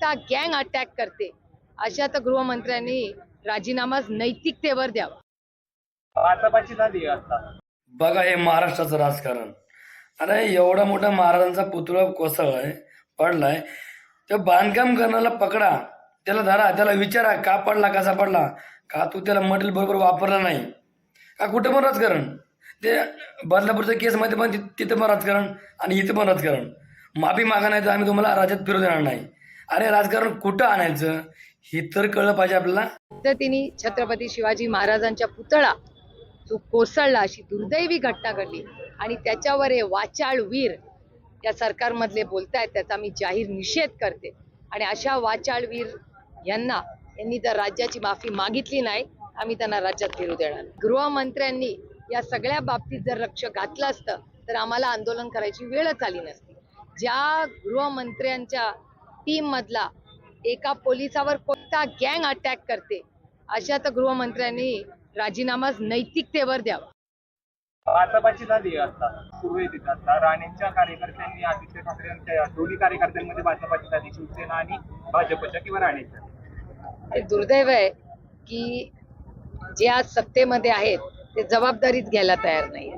कोणता गँग अटॅक करते. अशा तर गृहमंत्र्यांनी राजीनामाच नैतिकतेवर द्यावा. भाजपाची झाली आता. बघा हे महाराष्ट्राचं राजकारण. अरे एवढा मोठा महाराजांचा पुतळा कोसळलाय पडलाय. ते बांधकाम करण्याला पकडा. त्याला धरा त्याला विचारा का पडला कसा पडला? का तू त्याला मटेरियल बरोबर वापरलं नाही? का कुठं पण राजकारण? ते बदलापूरच्या केसमध्ये पण तिथं पण राजकारण आणि इथं पण राजकारण. माफी मागा नाही तर आम्ही तुम्हाला राज्यात फिरू देणार नाही. अरे राजकारण कुठं आणायचं? हे तर कळलं पाहिजे आपल्याला. पद्धतीने छत्रपती शिवाजी महाराजांच्या पुतळा जो कोसळला अशी दुर्दैवी घटना घडली. आणि त्याच्यावर हे वाचाळ वीर या सरकारमधले बोलतायत त्याचा मी जाहीर निषेध करते. आणि अशा वाचाळ वीर यांना यांनी जर राज्याची माफी मागितली नाही आम्ही त्यांना राज्यात फिरू देणार गृहमंत्र्यांनी या सगळ्या बाबतीत जर लक्ष घातलं असतं तर आम्हाला आंदोलन करायची वेळच आली नसती. ज्या गृहमंत्र्यांच्या टीम मधला एका पोलिसावर कोणता गँग अटॅक करते अशा तर गृहमंत्र्यांनी राजीनामाच नैतिकतेवर द्यावा. भाजपाची झाली आता सुरू आहे आता. राणेंच्या कार्यकर्त्यांनी आदित्य ठाकरे यांच्या दोन्ही कार्यकर्त्यांमध्ये भाजपाची झाली शिवसेना आणि भाजपच्या किंवा राणेच्या? हे दुर्दैव आहे की जे आज सत्तेमध्ये आहेत ते जबाबदारीच घ्यायला तयार नाही